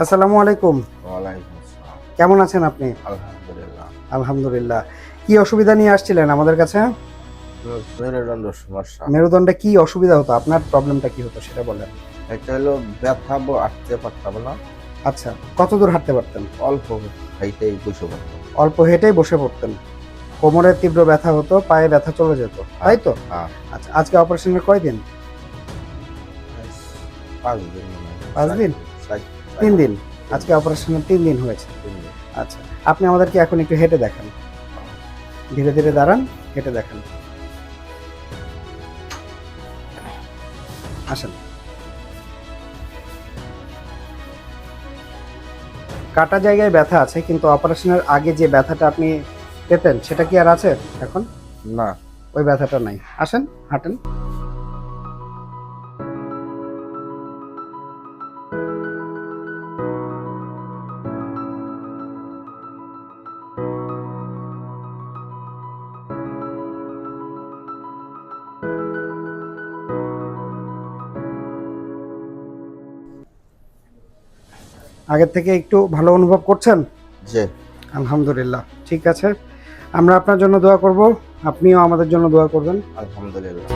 আসসালামু আলাইকুম। ওয়ালাইকুম কেমন আছেন আপনি? আলহামদুলিল্লাহ। আলহামদুলিল্লাহ। কি অসুবিধা নিয়ে আসছিলেন আমাদের কাছে? মেরুদণ্ড সমস্যা। মেরুদণ্ডে কি অসুবিধা হতো? আপনার প্রবলেমটা কি হতো? সেটা বলেন। এটা হলো ব্যথা বো- আটতে পারতাম না। আচ্ছা কত দূর হাঁটতে পারতেন? অল্প হাইটেই বসে পড়তাম। অল্প হেঁটেই বসে পড়তেন। কোমরের তীব্র ব্যথা হতো পায়ে ব্যথা চলে যেত। তাই তো? হ্যাঁ আচ্ছা আজকে অপারেশনের কয়দিন? পাঁচ দিন পাঁচ দিন? তিন দিন। আজকে অপারেশনের তিন দিন হয়েছে। আচ্ছা আপনি আমাদেরকে এখন একটু হেঁটে দেখান। ধীরে ধীরে দাঁড়ান হেঁটে দেখান। আসেন। কাটা জায়গায় ব্যথা আছে কিন্তু অপারেশনের আগে যে ব্যথাটা আপনি পেতেন সেটা কি আর আছে এখন? না। ওই ব্যথাটা নাই। আসেন হাঁটেন। আগের থেকে একটু ভালো অনুভব করছেন? জি। আলহামদুলিল্লাহ ঠিক আছে। আমরা আপনার জন্য দোয়া করব আপনিও আমাদের জন্য দোয়া করবেন। আলহামদুলিল্লাহ।